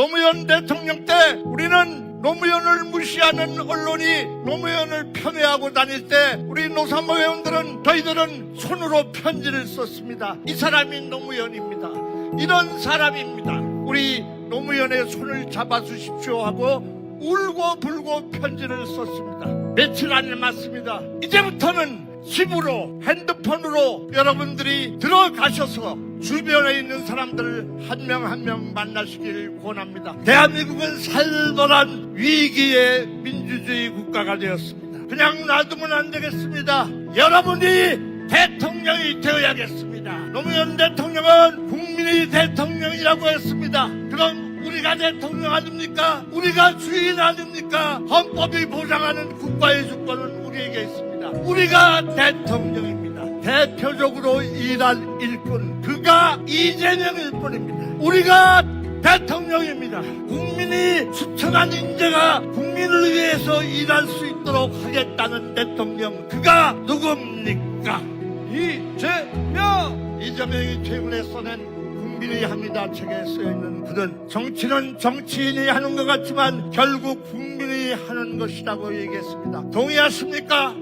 노무현 대통령 때 우리는 노무현을 무시하는 언론이 노무현을 편애하고 다닐 때 우리 노사모 회원들은 저희들은 손으로 편지를 썼습니다. 이 사람이 노무현입니다. 이런 사람입니다. 우리 노무현의 손을 잡아주십시오 하고 울고 불고 편지를 썼습니다. 며칠 안 남았습니다. 이제부터는 집으로 핸드폰으로 여러분들이 들어가셔서 주변에 있는 사람들을 한 명 한 명 만나시길 권합니다. 대한민국은 살벌한 위기의 민주주의 국가가 되었습니다. 그냥 놔두면 안 되겠습니다. 여러분이 대통령이 되어야겠습니다. 노무현 대통령은 국민의 대통령이라고 했습니다. 그럼 우리가 대통령 아닙니까? 우리가 주인 아닙니까? 헌법이 보장하는 국가의 주권은 우리에게 있습니다. 우리가 대통령입니다. 대표적으로 일할 일꾼 그가 이재명일 뿐입니다. 우리가 대통령입니다. 국민이 추천한 인재가 국민을 위해서 일할 수 있도록 하겠다는 대통령 그가 누굽니까? 이재명! 이재명이 최근에 써낸 국민이 합니다 책에 쓰여있는 글은 정치는 정치인이 하는 것 같지만 결국 국민이 하는 것이라고 얘기했습니다. 동의하십니까?